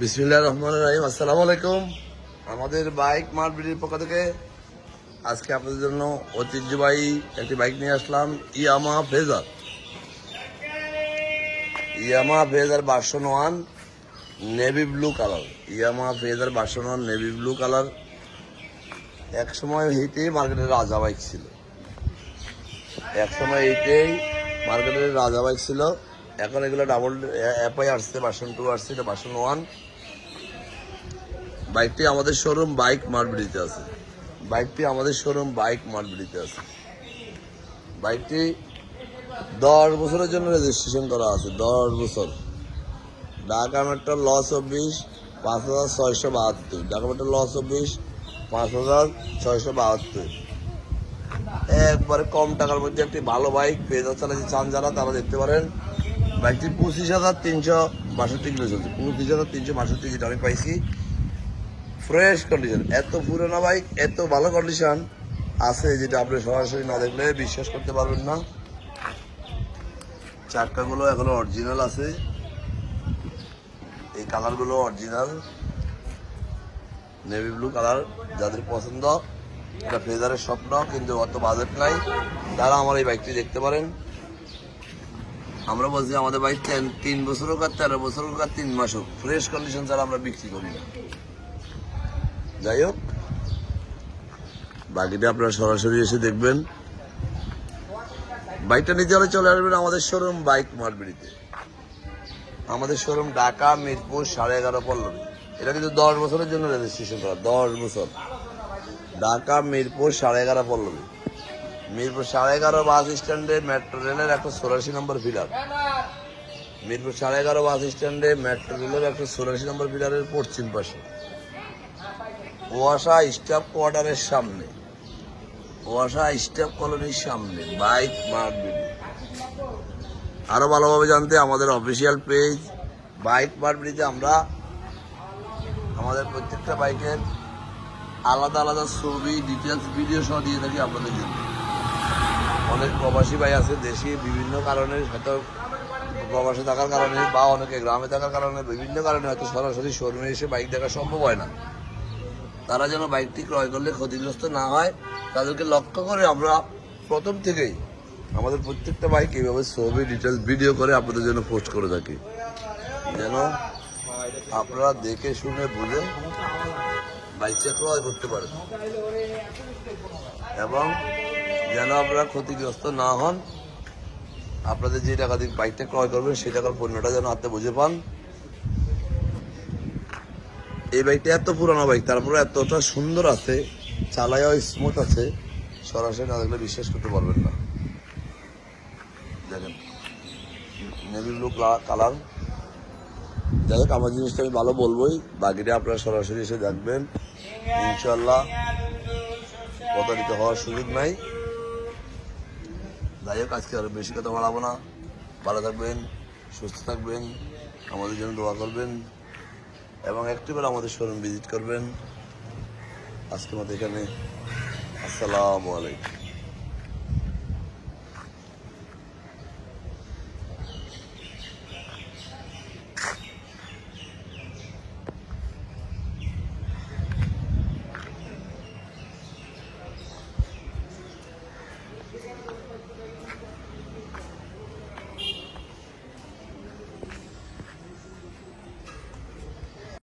বিসমিল্লাহ রহমান রাহিম। আসসালামু আলাইকুম। আমাদের বাইক মার্বিটির পক্ষ থেকে আজকে আপনাদের জন্য ঐতিহ্যবাহী একটি বাইক নিয়ে Aslam, Yamaha Fazer. Yamaha Fazer version one, navy blue colour. Yamaha Fazer version one, navy blue colour. এক সময় এইটাই মার্কেটের রাজা বাইক ছিল। এক সময় এইটাই মার্কেটের রাজা বাইক ছিল। এখন এগুলো ডাবল অ্যাপাই আসছে ভার্সন টু আসছে, এটা ভার্সন ওয়ান বাইকটি আমাদের শোরুম বাইক মার্বিডিতে আছে। বাইকটি আমাদের শোরুম বাইক মার্বিডিতে আছে। বাইকটি দশ বছরের জন্য রেজিস্ট্রেশন করা আছে, দশ বছর। ঢাকা মেট্রো ল চব্বিশ পাঁচ হাজার ছয়শো বাহাত্তর। ঢাকা মেট্রো ল চব্বিশ পাঁচ হাজার ছয়শো বাহাত্তর। একবারে কম টাকার মধ্যে একটি ভালো বাইক পেজার চালাতে চান যারা তারা দেখতে পারেন। বাইকটি পঁচিশ হাজার তিনশো বাষট্টি কিলো চলছে। পঁচিশ হাজার তিনশো বাষট্টি যেটা আমি পাইছি। ফ্রেশ কন্ডিশন এত পুরোনো বাইক এত ভালো কন্ডিশন আছে যেটা আপনি সরাসরি না দেখলে বিশ্বাস করতে পারবেন না। চাকাগুলো এখনও অরিজিনাল আছে। এই কালারগুলো অরিজিনাল নেভি ব্লু কালার যাদের পছন্দ। এটা ফেজারের স্বপ্ন, কিন্তু অত বাজেট নাই। তারা আমার এই বাইকটি দেখতে পারেন আমরা বলছি আমাদের বাইক তিন বছর হোক আর তেরো বছর হোক আর তিন মাস হোক ফ্রেশ কন্ডিশন ছাড়া আমরা বিক্রি করি না। যাই হোক, বাকিটা আপনারা সরাসরি এসে দেখবেন। বাইকটা নিতে হলে চলে আসবেন আমাদের শোরুম বাইক মারবিড়িতে। আমাদের শোরুম ঢাকা, মিরপুর, সাড়ে এগারো পল্লবী। এটা কিন্তু দশ বছরের জন্য রেজিস্ট্রেশন করা, দশ বছর। ঢাকা, মিরপুর, সাড়ে এগারো পল্লবী। মিরপুর সাড়ে এগারো বাস স্ট্যান্ডে মেট্রো রেলের একশো চৌরাশি নম্বর ফিলার মিরপুর সাড়ে এগারো বাস স্ট্যান্ডে মেট্রো রেলের একশো চৌরাশি নম্বর ফিলারের পশ্চিম পাশে। ওয়াসা স্টাফ কোয়ার্টারের সামনে। ওয়াসা স্টাফ কলোনির সামনে। বাইক মার্বিট আরও ভালোভাবে জানতে আমাদের অফিসিয়াল পেজ, বাইক মার্বিটিতে আমরা আমাদের প্রত্যেকটা বাইকের আলাদা আলাদা ছবি ডিটেলস ভিডিও সহ দিয়ে থাকি আপনাদের জন্য। অনেক প্রবাসী ভাই আছে, দেশে, বিভিন্ন কারণে হয়তো প্রবাসে থাকার কারণে বা অনেকে গ্রামে থাকার কারণে, বিভিন্ন কারণে হয়তো সরাসরি শোরুমে এসে বাইক দেখা সম্ভব হয় না। তারা যেন বাইকটি ক্রয় করলে ক্ষতিগ্রস্ত না হয়, তাদেরকে লক্ষ্য করে আমরা প্রথম থেকেই আমাদের প্রত্যেকটা বাইক এইভাবে ছবি ডিটেলস ভিডিও করে আপনাদের জন্য পোস্ট করে থাকি। যেন আপনারা দেখে শুনে বুঝে বাইকটা ক্রয় করতে পারেন। এবং যেন আপনারা ক্ষতিগ্রস্ত না হন, আপনাদের যে টাকা দিয়ে বাইকটা ক্রয় করবেন, সেই টাকার পণ্যটা যেন হাতে বুঝে পান। এই বাইকটা এত পুরানো বাইক তারপরে এতটা সুন্দর আছে, চালাইও স্মুথ আছে, সরাসরি না দেখলে বিশ্বাস করতে পারবেন না। দেখেন নেভি ব্লু কালার যাই হোক, আমার জিনিসটা আমি ভালো বলবোই, বাকিটা আপনারা সরাসরি এসে দেখবেন। ইনশাল্লাহ প্রতারিত হওয়ার সুযোগ নাই। যাই হোক, আজকে আর বেশি কথা বাড়াবো না। ভালো থাকবেন, সুস্থ থাকবেন, আমাদের জন্য দোয়া করবেন এবং একটিবার আমাদের শোরুম ভিজিট করবেন। আজকে আমাদের এখানে। আসসালামু আলাইকুম।